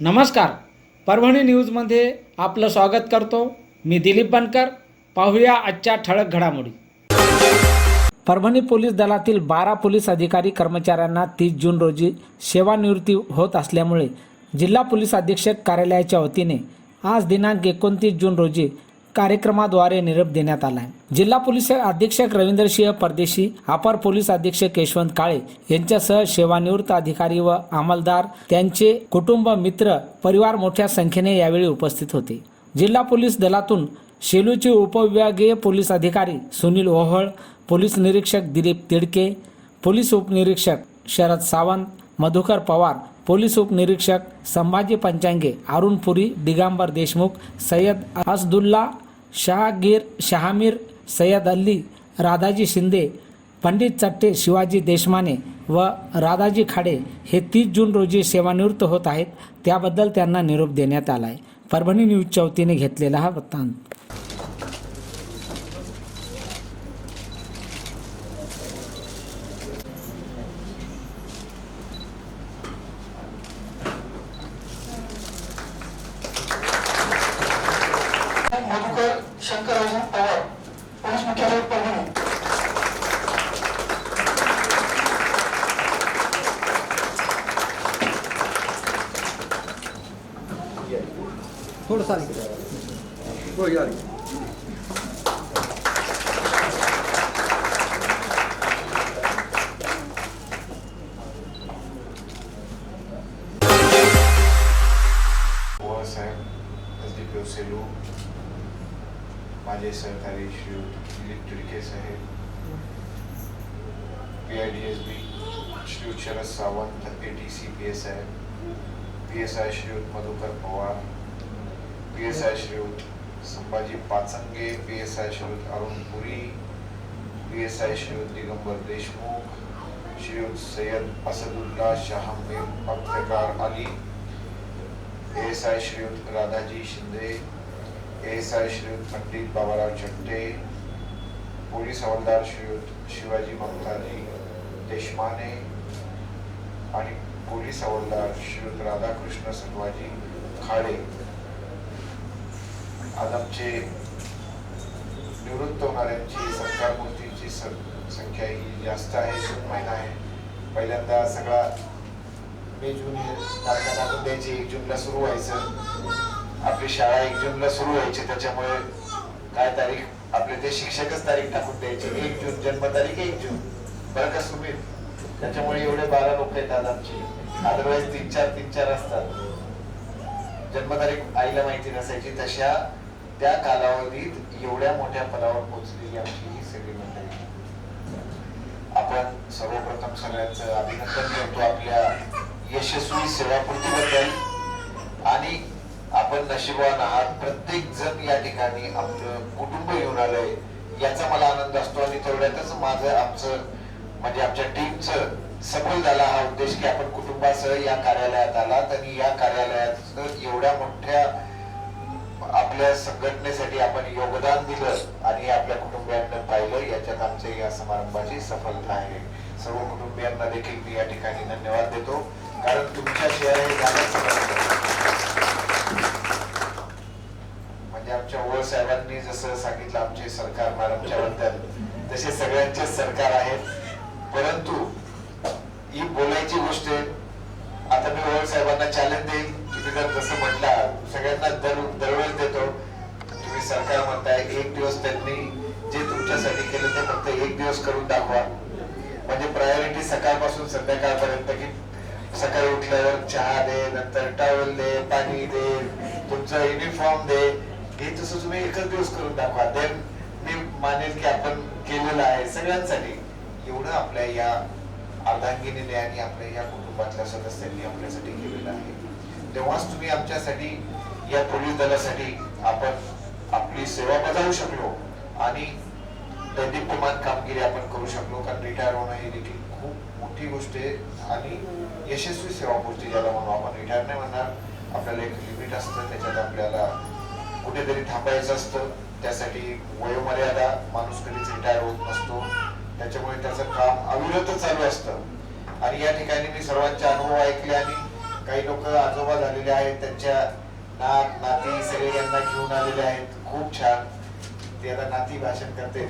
नमस्कार. परभणी न्यूजमध्ये आपलं स्वागत करतो. मी दिलीप बनकर. पाहूया आजच्या ठळक घडामोडी. परभणी पोलीस दलातील बारा पोलीस अधिकारी कर्मचाऱ्यांना तीस जून रोजी सेवानिवृत्ती होत असल्यामुळे जिल्हा पोलीस अधीक्षक कार्यालयाच्या वतीने आज दिनांक एकोणतीस जून रोजी कार्यक्रमाद्वारे निरोप देण्यात आला आहे जिल्हा पोलीस अधीक्षक रवींद्रसिंह परदेशी अपर पोलीस अधीक्षक यशवंत काळे यांच्यासह सेवानिवृत्त अधिकारी व अंमलदार त्यांचे कुटुंब मित्र परिवार मोठ्या संख्येने यावेळी उपस्थित होते. जिल्हा पोलीस दलातून शेलूचे उपविभागीय पोलीस अधिकारी सुनील ओहळ पोलीस निरीक्षक दिलीप तिडके पोलीस उपनिरीक्षक शरद सावंत मधुकर पवार पोलीस उपनिरीक्षक संभाजी पंचांगे अरुण पुरी दिगंबर देशमुख सय्यद असदुल्ला शहागीर शहामीर सय्यद अल्ली राधाजी शिंदे पंडित चट्टे शिवाजी देशमाने व राधाजी खाडे हे तीस जून रोजी सेवानिवृत्त होत आहेत. त्याबद्दल त्यांना निरोप देण्यात आला आहे परभणी न्यूजच्या वतीने घेतलेला हा वृत्तांत. मधुकर शंकरराव पवार पोलीस मुख्यालय परभणी थोडं हो saheb S D P O Selu माझे सहकारी Shri Dilip Tidke saheb P I D S B Shri Sharad Sawant A T C P S I P S I Shriyut Madhukar Pawar P S I Shriyut Sambhaji Pachange P S I Shriyut Arun Puri P S I Shriyut Digambar Deshmukh Shriyut Sayyad Asadulla Shahmir पत्रकार Ali S I Shriyut Radhaji Shinde S Shriyut Pandit Babarao Chatte police हवालदार श्रीयुत शिवाजी ममताजी देशमाने आणि police हवालदार श्रीयुत राधाकृष्ण सटवाजी खाडे. आज आमचे निवृत्त होणाऱ्यांची सरकारमूर्तीची स- संख्या ही जास्त आहे जून महिना आहे. पहिल्यांदा सगळा मे जून तारखा टाकून द्यायची एक जूनला सुरू व्हायचं आपली शाळा एक जूनला सुरू व्हायची त्याच्यामुळे काय तारीख आपले ते शिक्षकच तारीख टाकून द्यायची. एक जून जन्मतारीख एक जून. बरं का सुमित? त्याच्यामुळे एवढे बारा लोक येतात आमचे. आमची अदरवाईज तीन चार तीन चार असतात. जन्मतारीख आईला माहिती नसायची तशा त्या कालावधीत एवढ्या मोठ्या पदावर पोहोचलेली आमची ही सगळी मंडळी. आपण सर्वप्रथम सगळ्यांचं अभिनंदन करतो आपल्या यशस्वी सेवापूर्तीबद्दल. आणि आपण नशिबवान आहात. प्रत्येक जण या ठिकाणी आपलं कुटुंब येऊन आलंय. याचा मला आनंद असतो आणि तेवढ्यातच माझं आमचं म्हणजे आमच्या टीमचं सफल झाला हा उद्देश की आपण कुटुंबासह या कार्यालयात आलात आणि या कार्यालयात एवढ्या मोठ्या आपल्या संघटनेसाठी आपण योगदान दिलं आणि आपल्या कुटुंबियांना पाहिलं. याच्यात आमच्या या समारंभाची सफलता आहे. सर्व कुटुंबियांना देखील मी या ठिकाणी धन्यवाद देतो. कारण तुमच्याशिवाय हे झालं नसतं. म्हणजे आमच्या सरांनी जसं सांगितलं आमचे सरकार मॅडमच्या बद्दल तसे सगळ्यांचे सरकार आहेत. परंतु ही बोलायची गोष्ट आहे. आता मी ओळ साहेबांना चॅलेंज देईल. तुम्ही जर तसं म्हटलं सगळ्यांना दर दरवेळेस देतो. तुम्ही सरकार म्हणताय एक दिवस त्यांनी जे तुमच्यासाठी केलं ते फक्त एक दिवस करून दाखवा. म्हणजे प्रायोरिटी सकाळपासून संध्याकाळपर्यंत की सकाळी उठल्यावर चहा दे नंतर टॉवेल दे पाणी दे तुमचा युनिफॉर्म दे. हे तसं तुम्ही एकच दिवस करून दाखवा. देन मी मानेल की आपण केलेलं आहे सगळ्यांसाठी. एवढं आपल्या या अर्धांगिनीने आणि आपल्या या कुटुंबातल्या सदस्यांनी आपल्यासाठी केलेलं आहे. तेव्हाच तुम्ही आमच्यासाठी या पोलीस दलासाठी आपण आपली सेवा बजावू शकलो आणि दैनिकमान कामगिरी आपण करू शकलो. कारण रिटायर होणं ही देखील खूप मोठी गोष्ट आहे आणि यशस्वी सेवा गोष्टी ज्याला म्हणू आपण. रिटायर नाही म्हणणार. आपल्याला एक लिमिट असतं. त्याच्यात आपल्याला कुठेतरी थांबायचं असतं. त्यासाठी वयोमर्यादा माणूस कधीच रिटायर होत नसतो. त्याच्यामुळे त्याचं काम अविरत चालू असतं. आणि या ठिकाणी मी सर्वांचे अनुभव ऐकले आणि काही लोक आजोबा झालेले आहेत. त्यांच्या नात नाती सगळे यांना घेऊन आलेले आहेत. खूप छान. ते आता नाती भाषण करते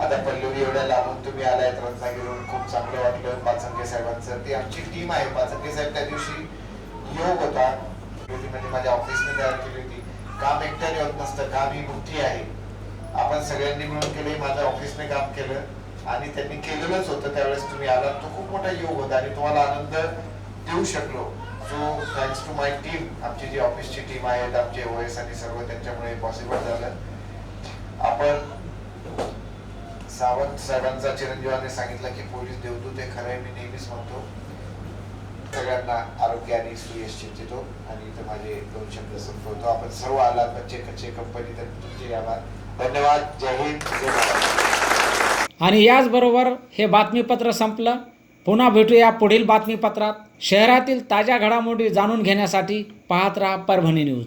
आता पल्लवी एवढ्या लांबून तुम्ही आलायत रत्नागिरीहून खूप चांगलं वाटलं. पाचंगे साहेबांचं. ती आमची टीम आहे. पाचंगे साहेब त्या दिवशी योग होता. म्हणजे माझ्या ऑफिसने तयार केली होती. काम एकट्याने होत नसतं काम ही मोठी आहे. आपण सगळ्यांनी मिळून केले माझ्या ऑफिसने काम केलं आणि त्यांनी केलेलंच होतं. त्यावेळेस तुम्ही आलात तो खूप मोठा योग होता आणि तुम्हाला आनंद देऊ शकलो. So thanks to my team आमची जी ऑफिसची टीम आहेत आमचे ओएस आणि सर्व त्यांच्यामुळे पॉसिबल झालं. आपण सावंत साहेबांचा चिरंजीवाने सांगितलं की पोलीस देवदूत हे खरं आहे मी नेहमीच म्हणतो. सगळ्यांना आरोग्य आणि सुयश आणि इथे माझे दोन शब्द संपवतो. आपण सर्व आलात बच्चे कच्चे कंपनी तर तुमचे आभार धन्यवाद. जय हिंद. जय महाराष्ट्र आणि याचबरोबर हे बातमीपत्र संपलं. पुन्हा भेटूया पुढील बातमीपत्रात. शहरातील ताज्या घडामोडी जाणून घेण्यासाठी पाहत राहा परभणी न्यूज.